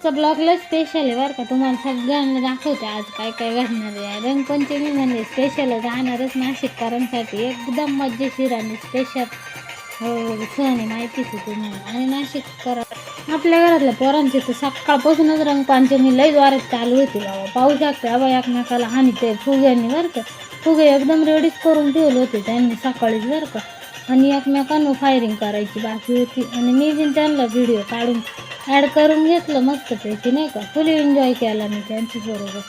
आजचा ब्लॉगला स्पेशल आहे बरं का. तुम्हाला सगळ्यांना दाखवते आज काय काय घडणार आहे. रंगपंचमी म्हणजे स्पेशल जाणारच नाशिककरांसाठी एकदम मजेशीर आणि स्पेशल हो सण आहे माहितीच आहे तुम्हाला. आणि नाशिककर आपल्या घरातल्या पोरांचे तर सकाळपासूनच रंगपंचमी लई द्वारात चालू होती बाबा. पाहू शकते बाबा एकमेकाला आणि ते फुग्यांनी बरं का. फुगे एकदम रेडीच करून ठेवले होते त्यांनी सकाळीच बरं का. आणि एकमेकांना फायरिंग करायची बाकी होती. आणि मी बी त्यांना व्हिडिओ काढून ॲड करून घेतलं मस्तपैकी नाही का? फुल एन्जॉय केला मी त्यांच्याबरोबर.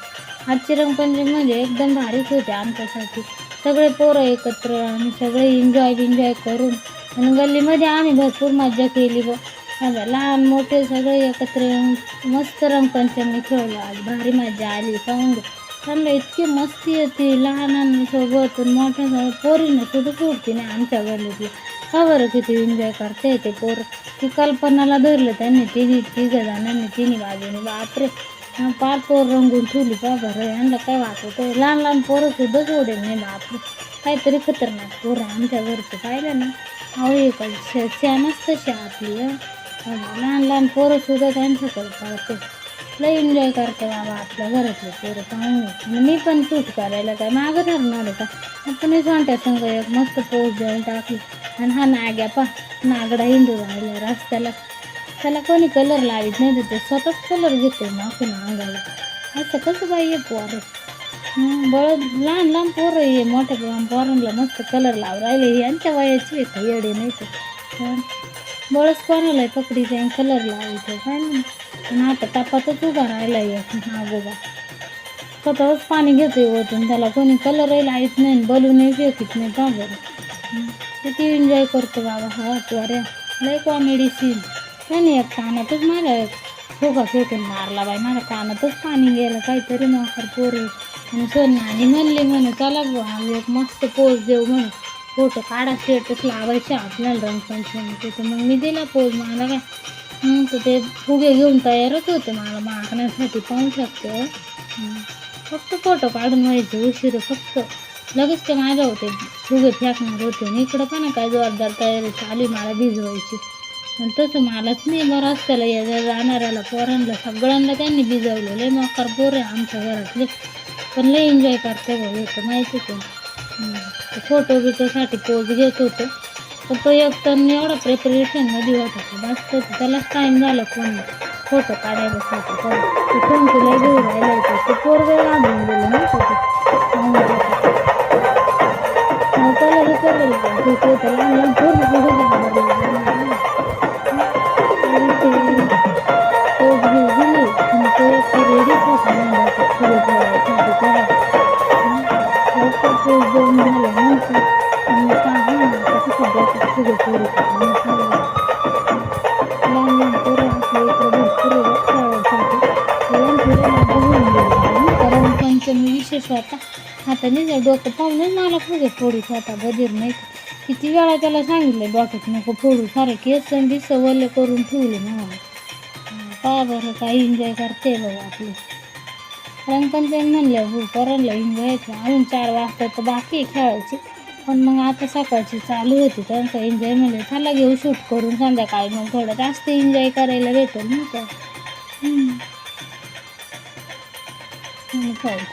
आजची रंगपंचमी म्हणजे एकदम भारीच होते आमच्यासाठी. सगळे पोरं एकत्र आणि सगळे एन्जॉय बिन्जॉय करून आणि गल्लीमध्ये आम्ही भरपूर मजा केली बघ. लहान मोठे सगळे एकत्र येऊन मस्त रंगपंचमी खेळलो. आज भारी मजा आली पाहून त्यांना इतकी मस्ती येते लहानांसोबत मोठ्या पोरीनं कुठं सोडते नाही आमच्या गल्लीतली. का बरं किती एन्जॉय करता येते पोरं. ती कल्पनाला धरलं त्यांनी तिने तिघं जणांनी तिन्ही बाजूने. बापरे. पार पोर रंगून ठेवली. का बरं यांना काय वाटत लहान लहान पोरं सुद्धा सोडेल नाही. बापरे. काहीतरी खतरनाक पोरं आमच्या घरचं पाहिलं ना. अहो एक श्यानच तशी आपली लहान लहान पोरं सुद्धा त्यांच्याकडे पाळते लय एन्जॉय करते बाबा आपल्या घरातले पोरं पाहून. मी पण शूट करायला काय मागं ठरणार आहे का? आपण मी सांगत्या संग एक मस्त पोच देऊन टाकली. आणि हा नाग्या पा नागडा हिंदू राहिला रस्त्याला. त्याला कोणी कलर लावित नाही देते स्वतःच कलर घेते मागून अंगाला. असं कसं बाई आहे पोरं? हं, बळ लहान लहान पोरं आहे मोठ्या पोरां- पोरांना मस्त कलर लाव राहिले. यांच्या वयाची आहे येडे नाही ते बळच कोणाला पकडीचे आणि कलर लावायचं काय नाही. आणि आता तापातच उभा राहिला आगोबा स्वतःच पाणी घेतोय वतून त्याला कोणी कलरही लावत नाही बलूनही फेकीत नाही का बरं? किती एन्जॉय करतो बाबा हा पोऱ्या लय कॉमेडी सीन त्याने एक कानातच माझ्या ठोका फेकून मारला बाई माझ्या कानातच पाणी गेलं काहीतरी मोकर पोरे. आणि सोन्या आणि म्हणले म्हणे चला बुवा एक मस्त पोज देऊ म्हणून. हो, फोटो काढा स्टेटस लावायचे आपल्याला रंगपंचमीचे तर मग मी दिला पोज मला काय? तर ते फुगे घेऊन तयारच होते मला मागण्यासाठी पाहू शकते. फक्त फोटो काढून व्हायचे उशीर फक्त. लगेच ते माझ्या होते फुगे फेकणार होते. आणि इकडं पण काय जबाबदार तयारी चालू मला भिजवायची. आणि तसं मलाच नाही बरं रस्त्याला या जाणाऱ्याला पोरांना सगळ्यांना त्यांनी भिजवलं. लय मकर पोर आहे आमच्या घरातले. पण लय एन्जॉय करते बघ तर माहितीच आहे. फोटो बिटोसाठी पोज घेत होतो पण तो एक तर एवढा प्रिपरेशनमध्ये होता की बस त्यालाच टाईम झाला कोण फोटो काढायला तर ते कोण तुला घेऊन राहिला होता ते पोरगं लांबून गेलं नाही का त्याला हे केलेलं का तर पोज घेऊन दिली आणि तो एक रेडीच होता नंबर पंचमी विशेष होता आता निजा डोकं पाहूनच मला फुगे फोडीत होता बधीर नाही किती वेळा त्याला सांगितलं डोक्यात नको फोडू सारे केस आणि बिस वल्ले करून ठेवले ना पहा बरं काय एन्जॉय करते बाबा आपले रंगपंचमी म्हणलं हो पोरांना एन्जॉयचं अजून चार वाजता तर बाकी खेळायची. पण मग आता सकाळची चालू होती त्यांचा एन्जॉय म्हणजे झाला घेऊ शूट करून संध्याकाळी मग थोडं जास्त एन्जॉय करायला भेटेल नाही का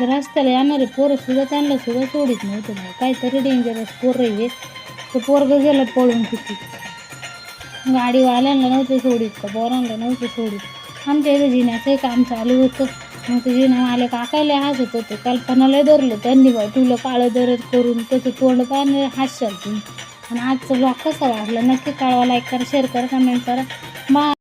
रस्त्याला येणारे पोरं सुद्धा त्यांना सुद्धा सोडित नव्हते काहीतरी डेंजरस पोरं आहे तर पोरगं गेलं पळून किती. गाडीवाल्यांना नव्हते सोडित का? पोरांना नव्हते सोडित. आमच्या इथं जिन्याचंही काम चालू होतं. मग ते जिनावाले काकायला हसत होते. कल्पनाला धरलं त्यांनी बा तुला काळं दरद करून त्याचं तोंड पाहणे हास्याल तुम्ही आणि आजचं ब्लॉग कसा वाटला? नक्की कळवा लाईक करा शेअर करा कमेंट करा. मा